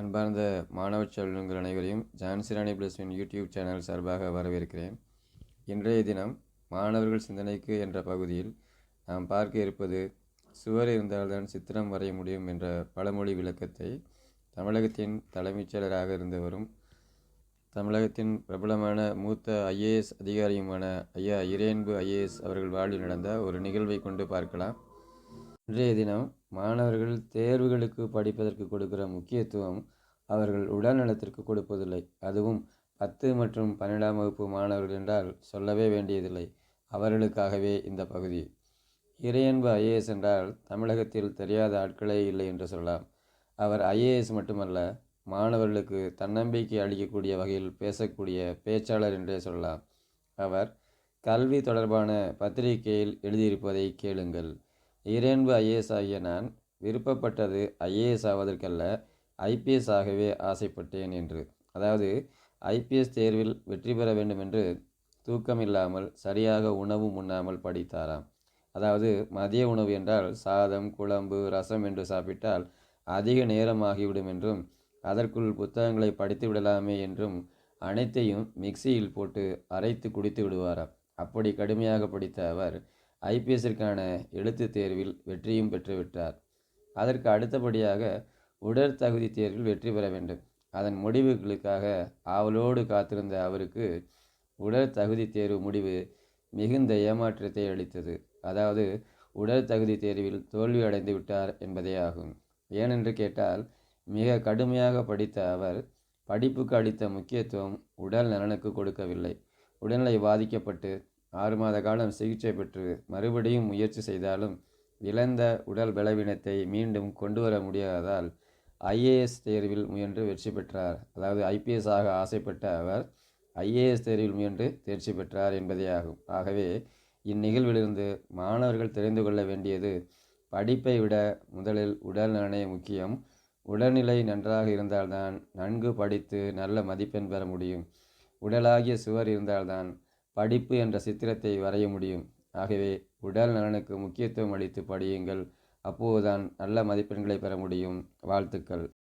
அன்பார்ந்த மாணவ செல்வங்கள் அனைவரையும் ஜான்சிராணி பிளஸ்வின் யூடியூப் சேனல் சார்பாக வரவேற்கிறேன். இன்றைய தினம் மாணவர்கள் சிந்தனைக்கு என்ற பகுதியில் நாம் பார்க்க இருப்பது சுவர் இருந்தால்தான் சித்திரம் வரைய முடியும் என்ற பழமொழி விளக்கத்தை தமிழகத்தின் தலைமைச் செயலராக இருந்தவரும் தமிழகத்தின் பிரபலமான மூத்த ஐஏஎஸ் அதிகாரியுமான ஐயா இரேன்பு ஐஏஎஸ் அவர்கள் வாழ்வில் நடந்த ஒரு நிகழ்வை கொண்டு பார்க்கலாம். இன்றைய தினம் மாணவர்கள் தேர்வுகளுக்கு படிப்பதற்கு கொடுக்கிற முக்கியத்துவம் அவர்கள் உடல் நலத்திற்கு கொடுப்பதில்லை. அதுவும் பத்து மற்றும் பன்னெண்டாம் வகுப்பு மாணவர்கள் என்றால் சொல்லவே வேண்டியதில்லை. அவர்களுக்காகவே இந்த பகுதி. இறையன்பு ஐஏஎஸ் என்றால் தமிழகத்தில் தெரியாத ஆட்களே இல்லை என்று சொல்லலாம். அவர் ஐஏஎஸ் மட்டுமல்ல மாணவர்களுக்கு தன்னம்பிக்கை அளிக்கக்கூடிய வகையில் பேசக்கூடிய பேச்சாளர் என்றே சொல்லலாம். அவர் கல்வி தொடர்பான பத்திரிகையில் எழுதியிருப்பதை கேளுங்கள். இறையன்பு ஐஏஎஸ் ஆகிய நான் விருப்பப்பட்டது ஐஏஎஸ் ஆவதற்கல்ல ஐபிஎஸ் ஆகவே ஆசைப்பட்டேன் என்று. அதாவது ஐபிஎஸ் தேர்வில் வெற்றி பெற வேண்டும் என்று தூக்கம் இல்லாமல் சரியாக உணவும் உண்ணாமல் படித்தாராம். அதாவது மதிய உணவு என்றால் சாதம் குழம்பு ரசம் என்று சாப்பிட்டால் அதிக நேரம் ஆகிவிடும் என்றும் அதற்குள் புத்தகங்களை படித்து விடலாமே என்றும் அனைத்தையும் மிக்சியில் போட்டு அரைத்து குடித்து விடுவாராம். அப்படி கடுமையாக படித்த அவர் ஐபிஎஸ்ஸிற்கான எழுத்து தேர்வில் வெற்றியும் பெற்றுவிட்டார். அதற்கு அடுத்தபடியாக உடற்தகுதி தேர்வில் வெற்றி பெற வேண்டும். அதன் முடிவுகளுக்காக ஆவலோடு காத்திருந்த அவருக்கு உடற்தகுதி தேர்வு முடிவு மிகுந்த ஏமாற்றத்தை அளித்தது. அதாவது உடற்தகுதி தேர்வில் தோல்வி அடைந்து விட்டார் என்பதே ஆகும். ஏனென்று கேட்டால் மிக கடுமையாக படித்த அவர் படிப்புக்கு அளித்த முக்கியத்துவம் உடல் நலனுக்கு கொடுக்கவில்லை. உடல்நிலை பாதிக்கப்பட்டு ஆறு மாத காலம் சிகிச்சை பெற்று மறுபடியும் முயற்சி செய்தாலும் இழந்த உடல் பலவீனத்தை மீண்டும் கொண்டு வர முடியாததால் ஐஏஎஸ் தேர்வில் முயன்று வெற்றி பெற்றார். அதாவது ஐபிஎஸ் ஆக ஆசைப்பட்ட அவர் ஐஏஎஸ் தேர்வில் முயன்று தேர்ச்சி பெற்றார் என்பதே ஆகும். ஆகவே இந்நிகழ்விலிருந்து மாணவர்கள் தெரிந்து கொள்ள வேண்டியது படிப்பை விட முதலில் உடல் நலனே முக்கியம். உடல்நிலை நன்றாக இருந்தால்தான் நன்கு படித்து நல்ல மதிப்பெண் பெற முடியும். உடலாகிய சுவர் இருந்தால்தான் படிப்பு என்ற சித்திரத்தை வரைய முடியும். ஆகவே உடல் நலனுக்கு முக்கியத்துவம் அளித்து படியுங்கள். அப்போதுதான் நல்ல மதிப்பெண்களை பெற முடியும். வாழ்த்துக்கள்.